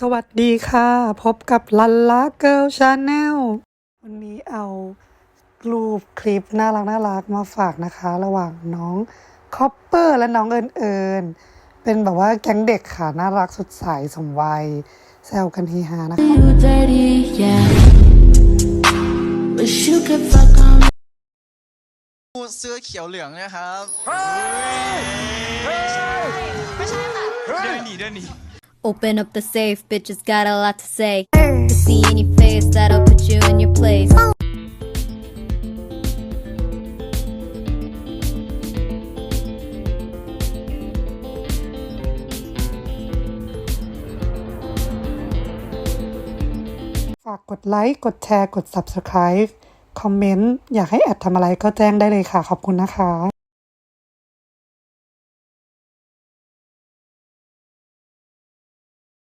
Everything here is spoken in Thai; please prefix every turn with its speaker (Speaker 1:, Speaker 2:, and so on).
Speaker 1: สวัสดีค่ะ พบกับลันลาเกิลชาแนลวันนี้เอารูปคลิปน่ารักน่ารักมาฝากนะคะ ระหว่างน้องคอปเปอร์และน้องเอิญเอิญเป็นแบบว่าแก๊งเด็กค่ะ น่ารักสดใสสมวัยแซวกันเฮฮานะคะ
Speaker 2: you dirty, yeah. Wish you could fuck on
Speaker 3: เสื้อเขียวเหลืองเนี่ยครับ
Speaker 4: Open up the safe, bitches got a lot to say. To see any face that'll put you in your place.
Speaker 1: ฝากกดไลค์ กดแชร์ กด Subscribe คอมเมนต์ อยากให้แอดทำอะไรก็แจ้งได้เลยค่ะ ขอบคุณนะคะ